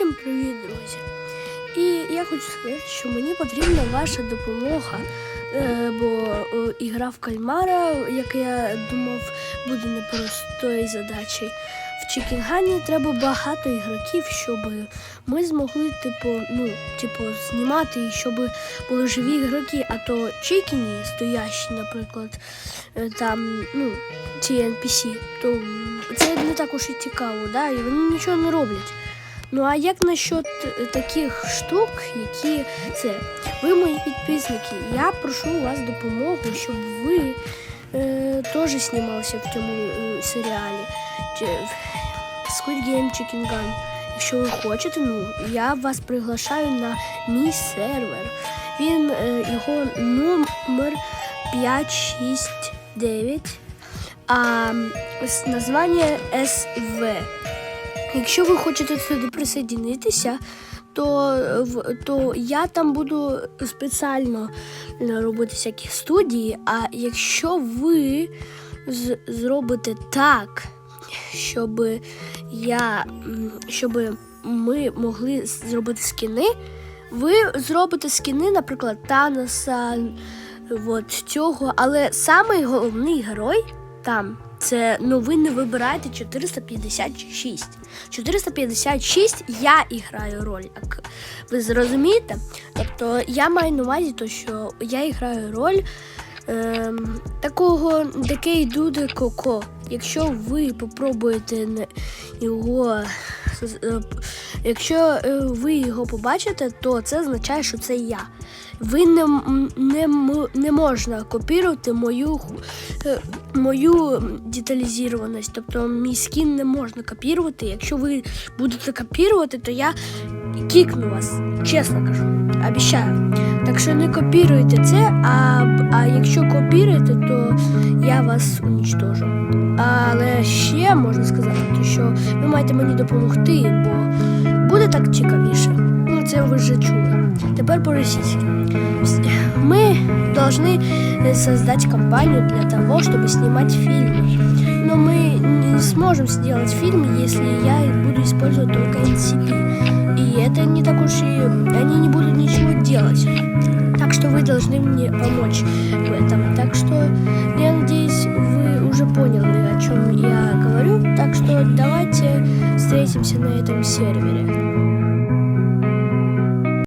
Всім привіт, друзі! І я хочу сказати, що мені потрібна ваша допомога, е, бо е, ігра в кальмара, як я думав, буде непростою задачею. В Чікінгані треба багато ігроків, щоб ми змогли, типу, ну, типу, знімати і щоб були живі ігроки, а то Чікіні, стоящі, наприклад, е, там, ну, ці NPC, то це не так уж і цікаво, да? і вони нічого не роблять. Ну а як насчет е, таких штук, які це? Ви мої підписники, я прошу у вас допомогу, щоб ви е, теж знімалися в цьому е, серіалі. Squid Game Chicken Gun. Якщо ви хочете, ну я вас приглашаю на мій сервер. Він е, його номер 569, а названня СВ. Якщо ви хочете сюди присоединитися, то, е, то я там буду спеціально е, робити всякі студії. А якщо ви зробите так, щоб я щоб ми могли зробити скіни, ви зробите скіни, наприклад, Таноса, от цього, але самий головний герой там це ну ви не вибираєте 456. 456 я і граю роль. Як ви зрозумієте? Тобто я маю на увазі, то, що я і граю роль ем, такого такий дуде коко. Якщо ви попробуєте його, е, якщо е, ви його побачите, то це означає, що це я. Ви не, не, не можна копірувати мою, е, мою деталізованість. Тобто мій скін не можна копірувати. Якщо ви будете копірувати, то я кікну вас. Чесно кажу. Обіцяю. Так що не копіруйте це, а, а якщо копіруєте, то я вас унічтожу. Але ще можна сказати, що ви маєте мені допомогти, бо буде так цікавіше. Ну, це ви вже чули. Тепер по-російськи. Мы должны э, создать компанию для того, чтобы снимать фильмы. Но мы не сможем сделать фильм, если я буду использовать только NCP. И это не так уж и... Они не будут ничего делать. Так что вы должны мне помочь в этом. Так что я надеюсь, вы уже поняли, о чем я говорю. Так что давайте встретимся на этом сервере.